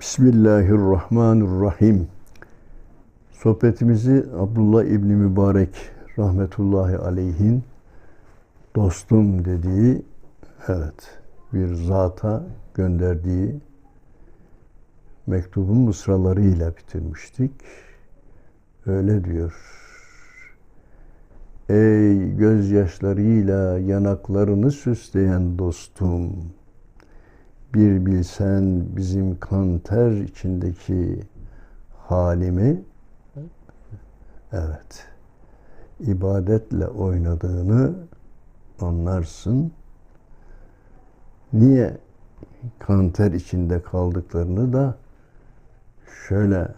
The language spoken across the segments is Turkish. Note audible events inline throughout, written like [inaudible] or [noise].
Bismillahirrahmanirrahim. Sohbetimizi Abdullah İbni Mübarek rahmetullahi aleyhin dostum dediği evet bir zata gönderdiği mektubun mısralarıyla bitirmiştik. Öyle diyor. Ey gözyaşlarıyla yanaklarını süsleyen dostum, bir bilsen bizim kan ter içindeki halimi, evet, ibadetle oynadığını anlarsın. Niye kan ter içinde kaldıklarını da şöyle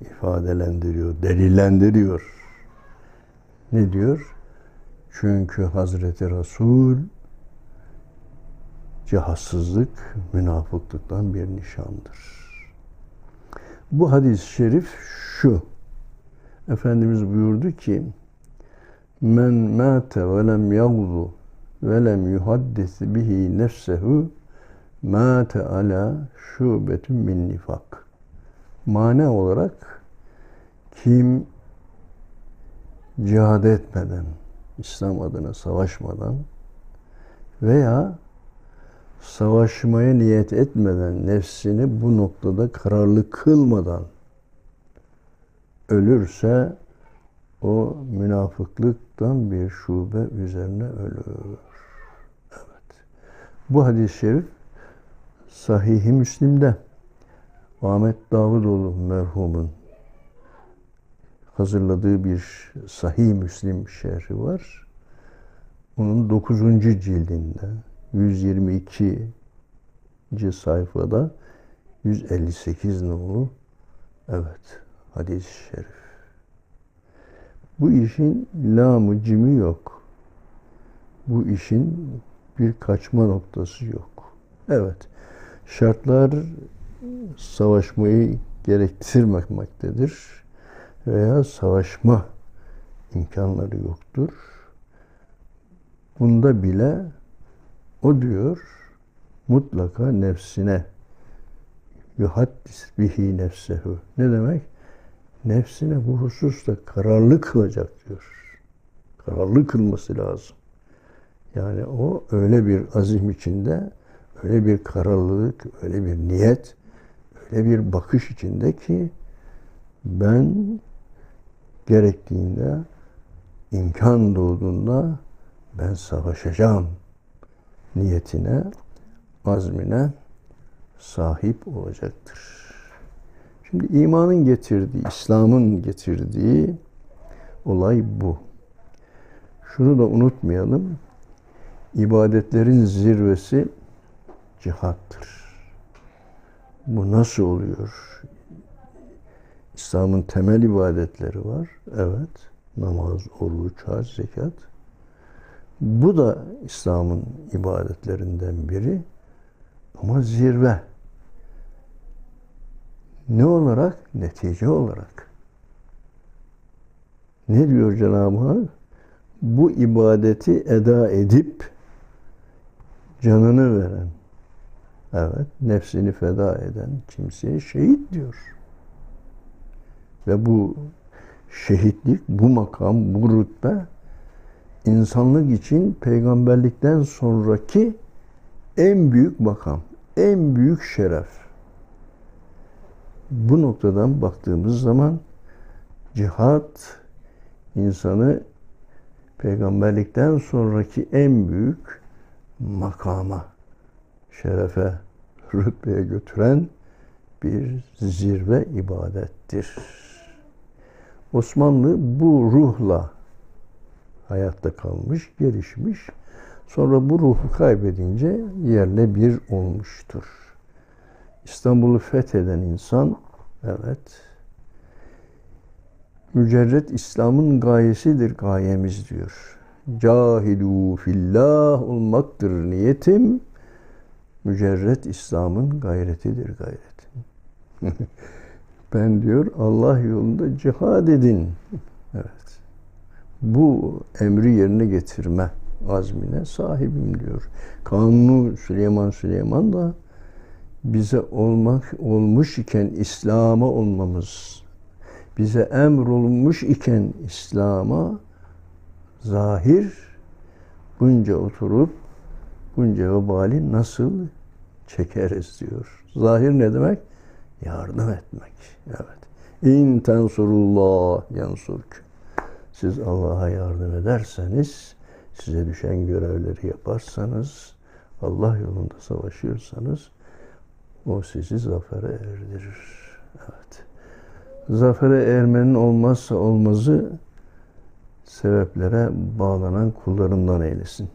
ifadelendiriyor, delillendiriyor. Ne diyor? Çünkü Hazreti Resul cihatsızlık münafıklıktan bir nişandır. Bu hadis-i şerif şu. Efendimiz buyurdu ki Men mâte ve lem yagzu ve lem yuhaddis bihi nefsehu mâte ala şubetun min nifak. Mane olarak kim cihad etmeden, İslam adına savaşmadan veya savaşmaya niyet etmeden, nefsini bu noktada kararlı kılmadan ölürse o münafıklıktan bir şube üzerine ölür. Evet. Bu hadis-i şerif Sahih-i Müslim'de Ahmet Davutoğlu merhumun hazırladığı bir Sahih Müslim şerhi var. Onun 9. cildinde 122. sayfada 158 nolu evet hadis-i şerif. Bu işin lamı cimi yok. Bu işin bir kaçma noktası yok. Evet. Şartlar savaşmayı gerektirmemektedir veya savaşma imkanları yoktur. Bunda bile o diyor mutlaka nefsine yuhaddis bihi nefsehu. Ne demek? Nefsine bu hususta kararlı kılacak diyor. Kararlı kılması lazım. Yani o öyle bir azim içinde, öyle bir kararlılık, öyle bir niyet, öyle bir bakış içinde ki ben gerektiğinde imkan doğduğunda ben savaşacağım niyetine, azmine sahip olacaktır. Şimdi imanın getirdiği, İslam'ın getirdiği olay bu. Şunu da unutmayalım. İbadetlerin zirvesi cihattır. Bu nasıl oluyor? İslam'ın temel ibadetleri var. Evet. Namaz, oruç, hac, zekat. Bu da İslam'ın ibadetlerinden biri. Ama zirve. Ne olarak? Netice olarak. Ne diyor Cenab-ı Hak? Bu ibadeti eda edip canını veren, evet, nefsini feda eden kimseye şehit diyor. Ve bu şehitlik, bu makam, bu rütbe insanlık için peygamberlikten sonraki en büyük makam, en büyük şeref. Bu noktadan baktığımız zaman cihat insanı peygamberlikten sonraki en büyük makama, şerefe, rütbeye götüren bir zirve ibadettir. Osmanlı bu ruhla hayatta kalmış, gelişmiş. Sonra bu ruhu kaybedince yerle bir olmuştur. İstanbul'u fetheden insan, evet, mücerret İslam'ın gayesidir gayemiz diyor. Cahidu fillah olmaktır niyetim. Mücerret İslam'ın gayretidir gayretim. [laughs] ben diyor Allah yolunda cihad edin. [laughs] Evet. Bu emri yerine getirme azmine sahibim diyor. Kanunu Süleyman Süleyman da bize olmak olmuş iken İslam'a olmamız, bize emrolunmuş iken İslam'a zahir bunca oturup bunca vebali nasıl çekeriz diyor. Zahir ne demek? Yardım etmek. Evet. İn tensurullah yansurk. Siz Allah'a yardım ederseniz, size düşen görevleri yaparsanız, Allah yolunda savaşıyorsanız, o sizi zafere erdirir. Evet. Zafere ermenin olmazsa olmazı sebeplere bağlanan kullarından eylesin.